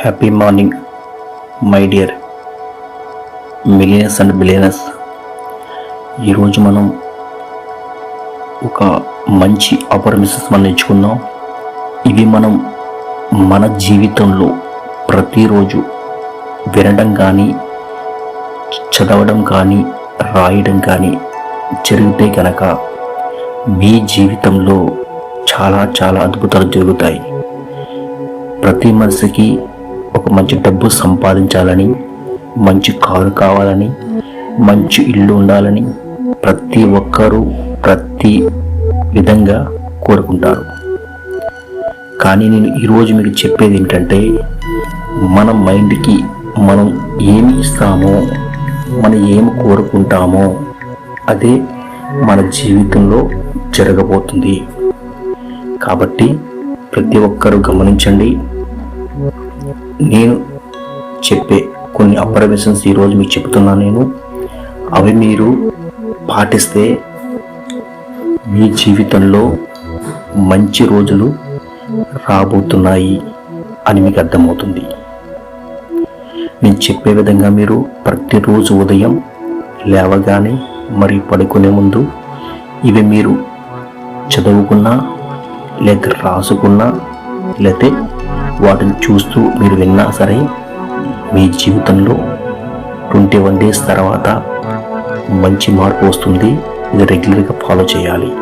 Happy morning my dear millionaires and billionaires ఈరోజు మనం ఒక మంచి ఆపర్మిసెస్ మనం ఎంచుకుందాం ఇవి మనం మన జీవితంలో ప్రతిరోజు వినడం కానీ చదవడం కానీ రాయడం కానీ జరిగితే కనుక మీ జీవితంలో చాలా చాలా అద్భుతాలు జరుగుతాయి. ప్రతి మనిషికి ఒక మంచి డబ్బు సంపాదించాలని మంచి కారు కావాలని మంచి ఇల్లు ఉండాలని ప్రతి ఒక్కరూ ప్రతి విధంగా కోరుకుంటారు. కానీ నేను ఈరోజు మీకు చెప్పేది ఏంటంటే మన మైండ్కి మనం ఏమి ఇస్తామో మనం ఏమి కోరుకుంటామో అదే మన జీవితంలో జరగబోతుంది. కాబట్టి ప్రతి ఒక్కరూ గమనించండి. నేను చెప్పే కొన్ని అప్రవేశన్స్ ఈరోజు మీకు చెప్తున్నాను నేను. అవి మీరు పాటిస్తే మీ జీవితంలో మంచి రోజులు రాబోతున్నాయి అని మీకు అర్థమవుతుంది. నేను చెప్పే విధంగా మీరు ప్రతిరోజు ఉదయం లేవగానే మరి పడుకునే ముందు ఇవి మీరు చదువుకున్నా లేక రాసుకున్నా లేతే వాటిని చూస్తూ మీరు విన్నా సరే మీ జీవితంలో ట్వంటీ వన్ డేస్ తర్వాత మంచి మార్పు వస్తుంది. ఇది రెగ్యులర్గా ఫాలో చేయాలి.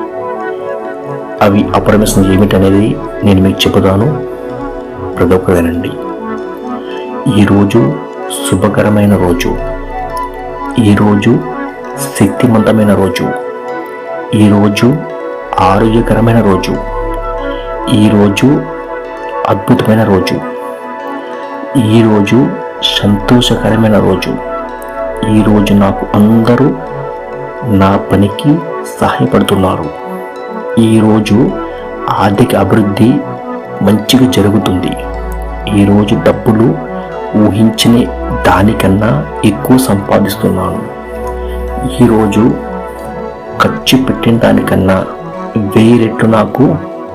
అవి అప్రమేషన్ ఏమిటనేది నేను మీకు చెబుతాను. ప్రతి ఒక్క వినండి ఈరోజు శుభకరమైన రోజు. ఈరోజు శక్తివంతమైన రోజు. ఈరోజు ఆరోగ్యకరమైన రోజు. ఈరోజు అద్భుతమైన రోజు. ఈరోజు సంతోషకరమైన రోజు. ఈరోజు నాకు అందరూ నా పనికి సహాయపడుతున్నారు. ఈరోజు ఆర్థిక అభివృద్ధి మంచిగా జరుగుతుంది. ఈరోజు డబ్బులు ఊహించిన దానికన్నా ఎక్కువ సంపాదిస్తున్నాను. ఈరోజు ఖర్చు పెట్టిన దానికన్నా వెయ్యి రెట్లు నాకు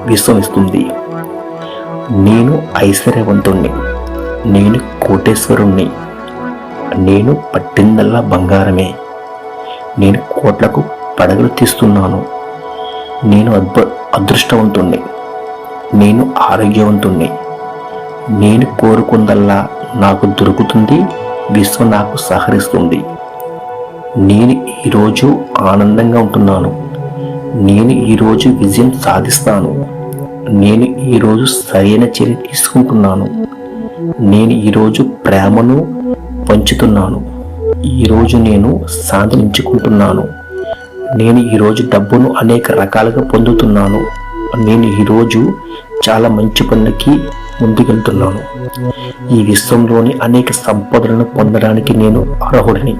విశ్వమిస్తుంది ఇస్తుంది నేను ఐశ్వర్యవంతుణ్ణి. నేను కోటేశ్వరుణ్ణి. నేను పట్టిందల్లా బంగారమే. నేను కోట్లకు పడగలు తీస్తున్నాను. నేను అద్భు అదృష్టవంతుణ్ణి. నేను ఆరోగ్యవంతుణ్ణి. నేను కోరుకుందల్లా నాకు దొరుకుతుంది విశ్వం నాకు సహకరిస్తుంది. నేను ఈరోజు ఆనందంగా ఉంటున్నాను. నేను ఈరోజు విజయం సాధిస్తాను. నేను ఈరోజు సరైన చర్య తీసుకుంటున్నాను. నేను ఈరోజు ప్రేమను పంచుతున్నాను. ఈరోజు నేను సాధించుకుంటున్నాను. నేను ఈరోజు డబ్బును అనేక రకాలుగా పొందుతున్నాను. నేను ఈరోజు చాలా మంచి పనులకి ముందుకెళ్తున్నాను. ఈ విశ్వంలోని అనేక సంపదలను పొందడానికి నేను అర్హుడిని.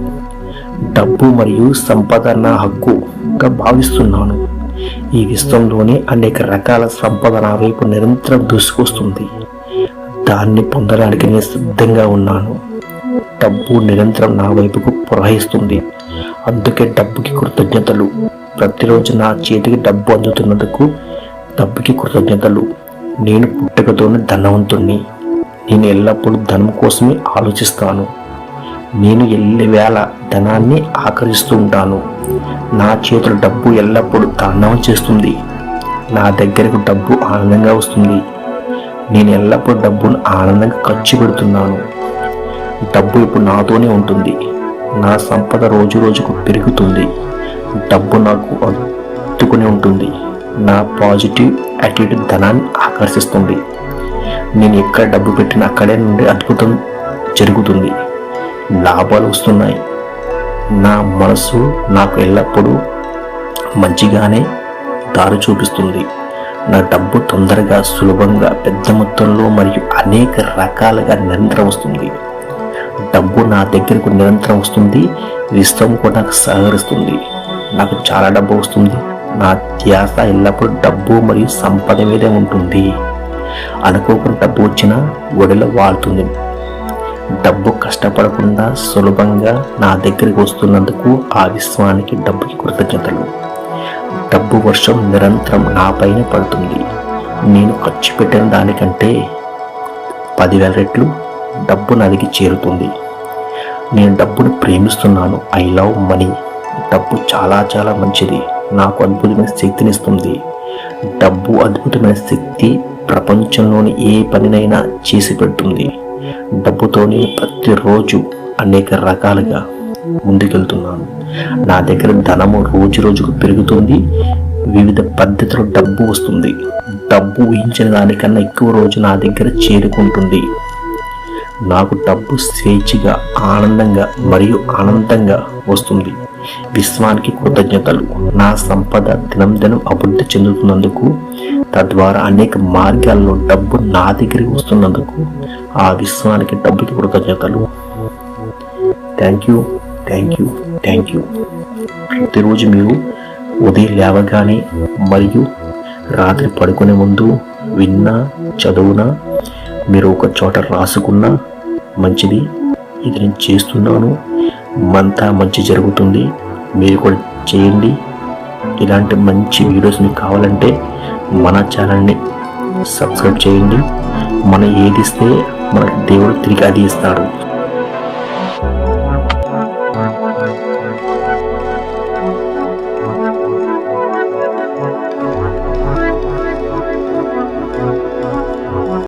డబ్బు మరియు సంపద నా హక్కుగా భావిస్తున్నాను. ఈ విశ్వంలోనే అనేక రకాల సంపద నా వైపు నిరంతరం దూసుకొస్తుంది. దాన్ని పొందడానికి నేను సిద్ధంగా ఉన్నాను. డబ్బు నిరంతరం నా వైపుకు ప్రవహిస్తుంది. అందుకే డబ్బుకి కృతజ్ఞతలు. ప్రతిరోజు నా చేతికి డబ్బు అందుతున్నందుకు డబ్బుకి కృతజ్ఞతలు. నేను పుట్టుకతోనే ధనవంతుణ్ణి. నేను ఎల్లప్పుడూ ధనం కోసమే ఆలోచిస్తాను. నేను ఎల్లి వేళ ధనాన్ని ఆకర్షిస్తూ ఉంటాను. నా చేతుల డబ్బు ఎల్లప్పుడూ తాండవం చేస్తుంది. నా దగ్గరకు డబ్బు ఆనందంగా వస్తుంది. నేను ఎల్లప్పుడూ డబ్బును ఆనందంగా ఖర్చు పెడుతున్నాను. డబ్బు ఇప్పుడు నాతోనే ఉంటుంది. నా సంపద రోజు రోజుకు పెరుగుతుంది. డబ్బు నాకు అత్తుకుని ఉంటుంది. నా పాజిటివ్ యాటిట్యూడ్ ధనాన్ని ఆకర్షిస్తుంది. నేను ఎక్కడ డబ్బు పెట్టినా అక్కడే నుండి అద్భుతం జరుగుతుంది. లాభాలు వస్తున్నాయి. నా మనసు నాకు ఎల్లప్పుడూ మంచిగానే దారి చూపిస్తుంది. నా డబ్బు తొందరగా సులభంగా పెద్ద మొత్తంలో మరియు అనేక రకాలుగా నిరంతరం వస్తుంది. డబ్బు నా దగ్గరకు నిరంతరం వస్తుంది. విశ్వం కూడా నాకు సహకరిస్తుంది. నాకు చాలా డబ్బు వస్తుంది. నా ధ్యాస ఎల్లప్పుడూ డబ్బు మరియు సంపద మీదే ఉంటుంది. అనుకోకుండా డబ్బు వచ్చినా ఒడిలో వాడుతుంది. డబ్బు కష్టపడకుండా సులభంగా నా దగ్గరికి వస్తున్నందుకు ఆ విశ్వానికి డబ్బుకి కృతజ్ఞతలు. డబ్బు వర్షం నిరంతరం నాపైనే పడుతుంది. నేను ఖర్చు పెట్టిన దానికంటే పదివేల రెట్లు డబ్బు నదికి చేరుతుంది. నేను డబ్బును ప్రేమిస్తున్నాను. I love money. డబ్బు చాలా చాలా మంచిది. నాకు అద్భుతమైన శక్తినిస్తుంది డబ్బు అద్భుతమైన శక్తి ప్రపంచంలోని ఏ పనినైనా చేసి పెడుతుంది. డబ్బుతోనే ప్రతిరోజు అనేక రకాలుగా ముందుకెళ్తున్నాను. నా దగ్గర ధనము రోజు రోజుకు పెరుగుతుంది. వివిధ పద్ధతిలో డబ్బు వస్తుంది. డబ్బు ఊహించిన దానికన్నా ఎక్కువ రోజు నా దగ్గర చేరుకుంటుంది. నాకు డబ్బు స్వేచ్ఛగా ఆనందంగా మరియు ఆనందంగా వస్తుంది. విశ్వానికి కృతజ్ఞతలు. నా సంపద దినం దినం అభివృద్ధి చెందుతున్నందుకు తద్వారా అనేక మార్గాల్లో డబ్బు నా దగ్గరికి వస్తున్నందుకు ఆ విశ్వానికి డబ్బుకి కృతజ్ఞతలు. Thank you thank you thank you ప్రతిరోజు మీరు ఉదయం లేవగానే మరియు రాత్రి పడుకునే ముందు విన్నా చదువునా మీరు ఒక చోట రాసుకున్నా మంచిది. ఇది నేను చేస్తున్నాను. మంతా మంచి జరుగుతుంది. మీరు కూడా చేయండి. ఇలాంటి మంచి వీడియోస్ మీకు కావాలంటే మన ఛానల్ని సబ్స్క్రైబ్ చేయండి. మనం ఏది ఇస్తే మన దేవుడు తిరిగి అది ఇస్తాడు.